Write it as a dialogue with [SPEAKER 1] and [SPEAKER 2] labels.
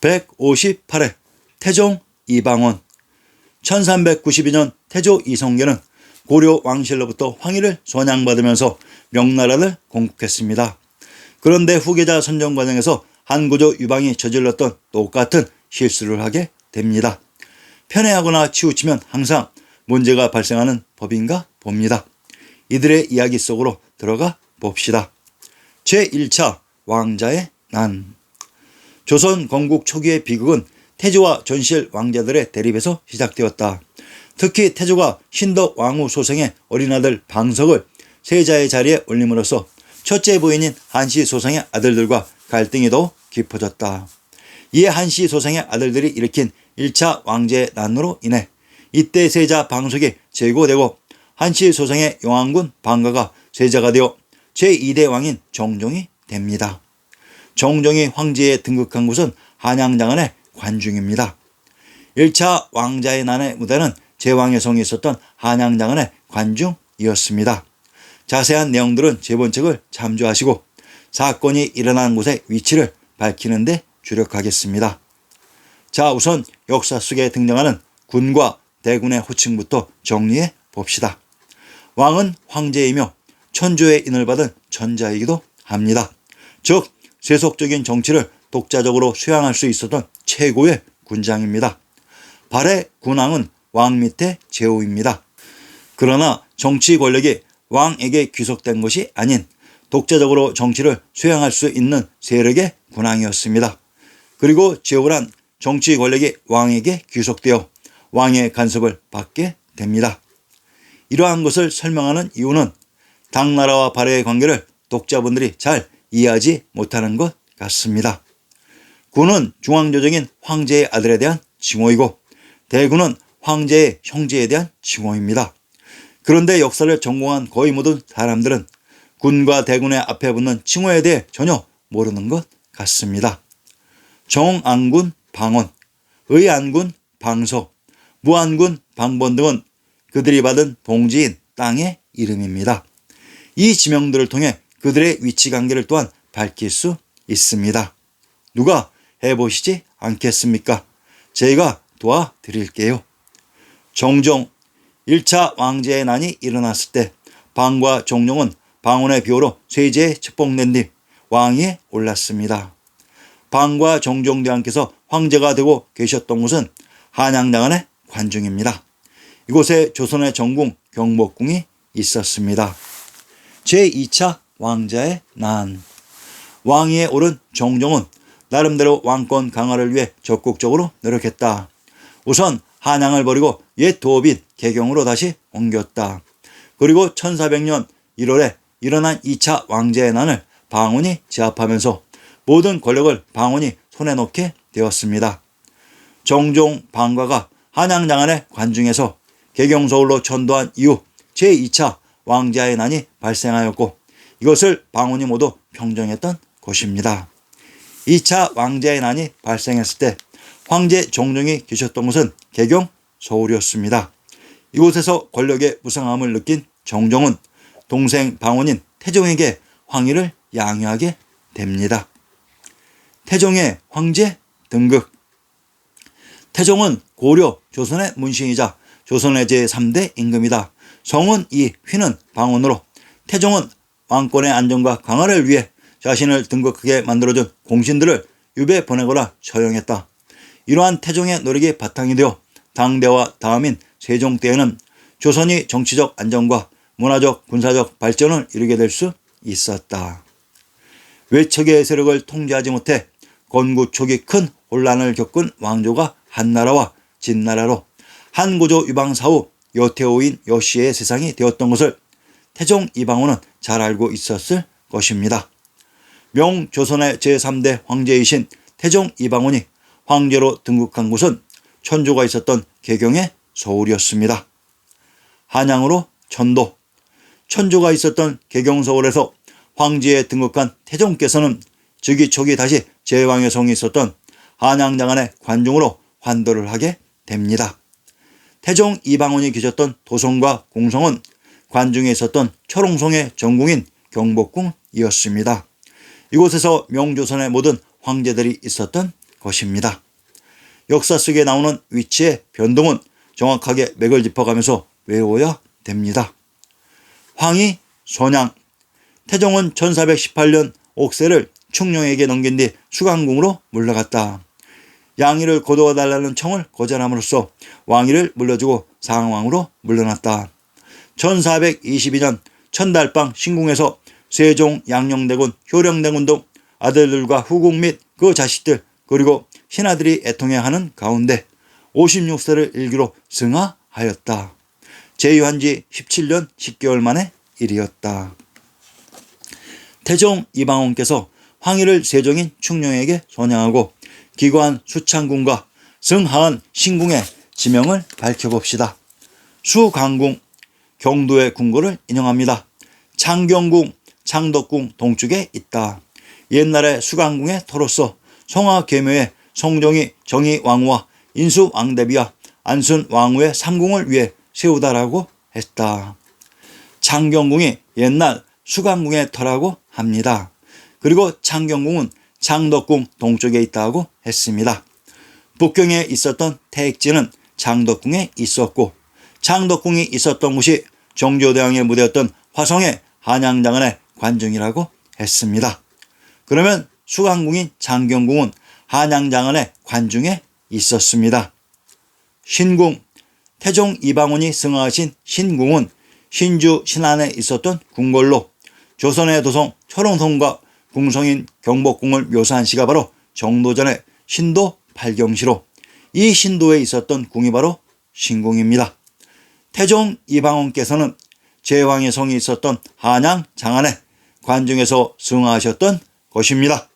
[SPEAKER 1] 158회 태종 이방원 1392년 태조 이성계는 고려 왕실로부터 황위를 선양받으면서 명나라를 건국했습니다. 그런데 후계자 선정 과정에서 한구조 유방이 저질렀던 똑같은 실수를 하게 됩니다. 편애하거나 치우치면 항상 문제가 발생하는 법인가 봅니다. 이들의 이야기 속으로 들어가 봅시다. 제1차 왕자의 난 조선 건국 초기의 비극은 태조와 전실 왕자들의 대립에서 시작되었다. 특히 태조가 신덕 왕후 소생의 어린아들 방석을 세자의 자리에 올림으로써 첫째 부인인 한시 소생의 아들들과 갈등이 더 깊어졌다. 이에 한시 소생의 아들들이 일으킨 1차 왕제의 난으로 인해 이때 세자 방석이 제고되고 한시 소생의 용왕군 방가가 세자가 되어 제2대 왕인 정종이 됩니다. 정종이 황제에 등극한 곳은 한양장안의 관중입니다. 1차 왕자의 난의 무대는 제왕의 성이 있었던 한양장안의 관중이었습니다. 자세한 내용들은 제본책을 참조하시고 사건이 일어난 곳의 위치를 밝히는 데 주력하겠습니다. 자, 우선 역사 속에 등장하는 군과 대군의 호칭부터 정리해 봅시다. 왕은 황제이며 천조의 인을 받은 천자이기도 합니다. 즉, 세속적인 정치를 독자적으로 수양할 수 있었던 최고의 군장입니다. 발의 군왕은 왕 밑에 제후입니다. 그러나 정치 권력이 왕에게 귀속된 것이 아닌 독자적으로 정치를 수양할 수 있는 세력의 군왕이었습니다. 그리고 제후란 정치 권력이 왕에게 귀속되어 왕의 간섭을 받게 됩니다. 이러한 것을 설명하는 이유는 당나라와 발해의 관계를 독자분들이 잘 이해하지 못하는 것 같습니다. 군은 중앙조정인 황제의 아들에 대한 징호이고 대군은 황제의 형제에 대한 징호입니다. 그런데 역사를 전공한 거의 모든 사람들은 군과 대군의 앞에 붙는 칭호에 대해 전혀 모르는 것 같습니다. 정안군 방언, 의안군 방서, 무안군 방번 등은 그들이 받은 봉지인 땅의 이름입니다. 이 지명들을 통해 그들의 위치 관계를 또한 밝힐 수 있습니다. 누가 해보시지 않겠습니까? 제가 도와드릴게요. 종종 1차 왕제의 난이 일어났을 때 방과 종룡은 방언의 비호로 세제에 축복낸 뒤 왕위에 올랐습니다. 방과 종종대왕께서 황제가 되고 계셨던 곳은 한양당 안의 관중입니다. 이곳에 조선의 정궁 경복궁이 있었습니다. 제2차 왕자의 난 왕위에 오른 정종은 나름대로 왕권 강화를 위해 적극적으로 노력했다. 우선 한양을 버리고 옛 도읍인 개경으로 다시 옮겼다. 그리고 1400년 1월에 일어난 2차 왕제의 난을 방언이 제압하면서 모든 권력을 방언이 손에 놓게 되었습니다. 정종 방과가 한양장안의 관중에서 개경서울로 전도한 이후 제2차 왕자의 난이 발생하였고 이것을 방언이 모두 평정했던 것입니다. 2차 왕자의 난이 발생했을 때 황제 종룡이 계셨던 곳은 개경 서울이었습니다. 이곳에서 권력의 무상함을 느낀 정종은 동생 방언인 태종에게 황위를 양요하게 됩니다. 태종의 황제 등극 태종은 고려 조선의 문신이자 조선의 제3대 임금이다. 성은 이 휘는 방언으로 태종은 왕권의 안정과 강화를 위해 자신을 등극하게 만들어준 공신들을 유배 보내거나 처형했다. 이러한 태종의 노력이 바탕이 되어 당대와 다음인 세종 때에는 조선이 정치적 안정과 문화적 군사적 발전을 이루게 될 수 있었다. 외척의 세력을 통제하지 못해 건국 초기 큰 혼란을 겪은 왕조가 한나라와 진나라로 한고조 유방 사후 여태오인 여씨의 세상이 되었던 것을 태종 이방원은 잘 알고 있었을 것입니다. 명조선의 제3대 황제이신 태종 이방원이 황제로 등극한 곳은 천조가 있었던 개경의 서울이었습니다. 한양으로 천도, 천조가 있었던 개경 서울에서 황제에 등극한 태종께서는 즉위 초기 다시 제왕의 성이 있었던 한양장안의 관중으로 환도를 하게 됩니다. 태종 이방원이 계셨던 도성과 공성은 관중에 있었던 철옹성의 전궁인 경복궁이었습니다. 이곳에서 명조선의 모든 황제들이 있었던 것입니다. 역사 속에 나오는 위치의 변동은 정확하게 맥을 짚어가면서 외워야 됩니다. 황희, 손양, 태종은 1418년 옥세를 충룡에게 넘긴 뒤 수강궁으로 물러갔다. 양의를 거두어달라는 청을 거절함으로써 왕위를 물려주고 상왕으로 물러났다. 1422년 천달방 신궁에서 세종, 양녕대군, 효령대군 등 아들들과 후궁 및 그 자식들 그리고 신하들이 애통해 하는 가운데 56세를 일기로 승하하였다. 제위한 지 17년 10개월 만의 일이었다. 태종 이방원께서 황희를 세종인 충룡에게 선양하고 기관 수창궁과 승하은 신궁의 지명을 밝혀봅시다. 수강궁, 경도의 궁궐을 인용합니다. 창경궁, 창덕궁 동쪽에 있다. 옛날에 수강궁의 터로서 송하계묘의 성종이 정의왕후와 인수왕대비와 안순왕후의 삼궁을 위해 세우다라고 했다. 창경궁이 옛날 수강궁의 터라고 합니다. 그리고 창경궁은 창덕궁 동쪽에 있다고 했습니다. 북경에 있었던 태익지는 창덕궁에 있었고 창덕궁이 있었던 곳이 정조대왕의 무대였던 화성의 한양장안의 관중이라고 했습니다. 그러면 수강궁인 장경궁은 한양장안의 관중에 있었습니다. 신궁, 태종 이방원이 승하하신 신궁은 신주 신안에 있었던 궁궐로 조선의 도성 철옹성과 궁성인 경복궁을 묘사한 시가 바로 정도전의 신도 팔경시로 이 신도에 있었던 궁이 바로 신궁입니다. 태종 이방원께서는 제왕의 성이 있었던 한양 장안에 관중에서 승하하셨던 것입니다.